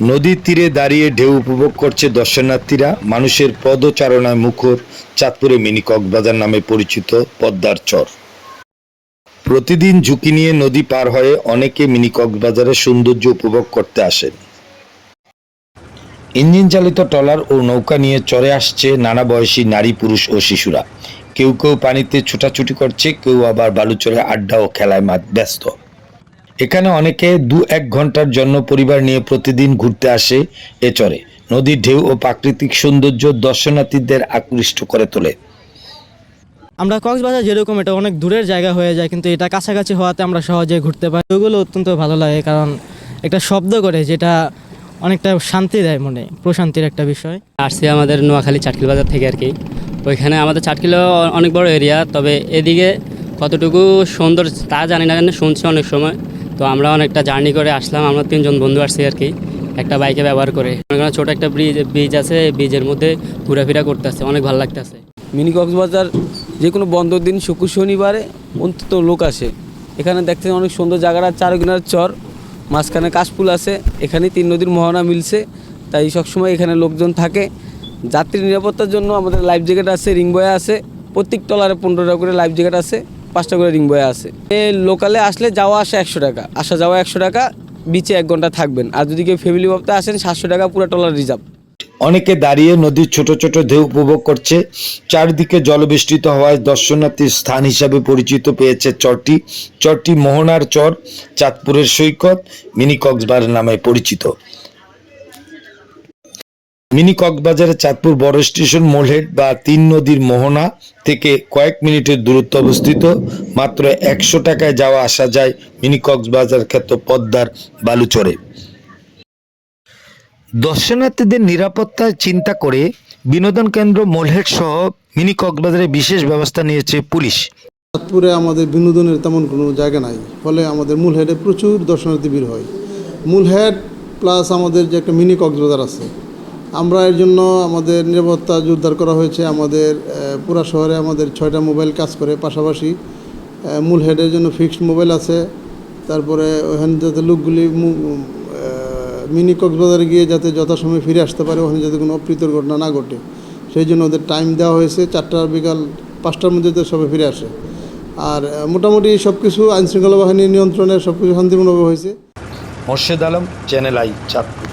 নদীর তীরে দাঁড়িয়ে ঢেউ উপভোগ করছে দর্শনার্থীরা। মানুষের পদচারণায় মুখর চাঁদপুরে মিনি কক্সবাজার নামে পরিচিত পদ্মার চর। প্রতিদিন ঝুঁকি নিয়ে নদী পার হয়ে অনেকে মিনি কক্সবাজারের সৌন্দর্য উপভোগ করতে আসেন। ইঞ্জিন চালিত ট্রলার ও নৌকা নিয়ে চরে আসছে নানা বয়সী নারী, পুরুষ ও শিশুরা। কেউ কেউ পানিতে ছোটাছুটি করছে, কেউ আবার বালুচরে আড্ডা ও খেলায় ব্যস্ত। এখানে অনেকে দু এক ঘণ্টার জন্য পরিবার নিয়ে প্রতিদিন ঘুরতে আসে এ চরে। নদীর ঢেউ ও প্রাকৃতিক সৌন্দর্য দর্শনার্থীদের আকৃষ্ট করে তোলে। আমরা কক্সবাজার যেরকম এটা অনেক দূরের জায়গা হয়ে যায় কিন্তু এটা কাছাকাছি হওয়াতে আমরা সহজে ঘুরতে পারি। ওগুলো অত্যন্ত ভালো লাগে কারণ একটা শব্দ করে যেটা অনেকটা শান্তি দেয় মনে প্রশান্তির একটা বিষয়। আসছি আমাদের নোয়াখালী চাটকিল বাজার থেকে আর কি। ওইখানে আমাদের চাটকিলও অনেক বড় এরিয়া তবে এদিকে কতটুকু সুন্দর তা জানি না কেন শুনছি অনেক সময়। তো আমরা অনেকটা জার্নি করে আসলাম, আমরা তিনজন বন্ধু আসছি আর কি, একটা বাইকে ব্যবহার করে। ওখানে ছোট একটা ব্রিজ ব্রিজ আছে ব্রিজের মধ্যে ঘোরাফেরা করতেছে, অনেক ভালো লাগতেছে। মিনি কক্সবাজার যে কোনো বন্ধর দিন শুক্র শনিবারে অন্তত লোক আসে। এখানে দেখতে অনেক সুন্দর জায়গাটা চারগিনার চর, মাঝখানে কাশফুল আছে, এখানে তিন নদীর মোহনা মিলছে। তাই সবসময় এখানে লোকজন থাকে। যাত্রী নিরাপত্তার জন্য আমাদের লাইফ জ্যাকেট আছে রিং বয়া আছে, প্রত্যেক টলারে পনেরো টাকা করে লাইফ জ্যাকেট আছে। পাঁচটা করে রিং বয়া আছে। এ লোকালে আসলে যাওয়া আসা একশো টাকা। আসা যাওয়া একশো টাকা, বিচে এক ঘণ্টা থাকবেন। আর যদি কেউ ফ্যামিলি ভাবতে আসেন, সাতশো টাকা পুরো টলার রিজার্ভ। অনেকে দাঁড়িয়ে নদীর ছোট ছোট ঢেউ উপভোগ করছে। চারদিকে জলবেষ্টিত হওয়ায় দর্শনার্থীর স্থান হিসাবে পরিচিত পেয়েছে চরটি। চরটি মোহনার চর, চাঁদপুরের সৈকত, মিনি কক্সবাজার নামে পরিচিত। মিনি কক্সবাজারের চাঁদপুর বড় স্টেশন, মোলহেড বা তিন নদীর মোহনা থেকে কয়েক মিনিটের দূরত্ব অবস্থিত। মাত্র একশো টাকায় যাওয়া আসা যায় মিনি কক্সবাজার খ্যাত পদ্মার বালুচরে। দর্শনার্থীদের নিরাপত্তার চিন্তা করে বিনোদন কেন্দ্র মোলহেড সহ মিনি কক্সবাজারে বিশেষ ব্যবস্থা নিয়েছে পুলিশ। চাঁদপুরে আমাদের বিনোদনের তেমন কোনো জায়গা নাই, ফলে আমাদের মূল হেডে প্রচুর দর্শনার্থী ভিড় হয়। মূল হেড প্লাস আমাদের যে একটা মিনি কক্সবাজার আছে আমরা এর জন্য আমাদের নিরাপত্তা জোরদার করা হয়েছে। আমাদের পুরা শহরে আমাদের ছয়টা মোবাইল কাজ করে। পাশাপাশি মূল হেডের জন্য ফিক্সড মোবাইল আছে। তারপরে ওখানে যাতে লোকগুলি মিনি কক্সবাজারে গিয়ে যাতে যথাসময়ে ফিরে আসতে পারে, ওখানে যাতে কোনো অপ্রীতর ঘটনা না ঘটে। সেই জন্য ওদের টাইম দেওয়া হয়েছে। চারটা বিকাল পাঁচটার মধ্যে তো সবাই ফিরে আসে। আর মোটামুটি সব কিছু আইনশৃঙ্খলা বাহিনীর নিয়ন্ত্রণে সব কিছু শান্তিপূর্ণভাবে হয়েছে। Morshed Alam channel I Chandpur.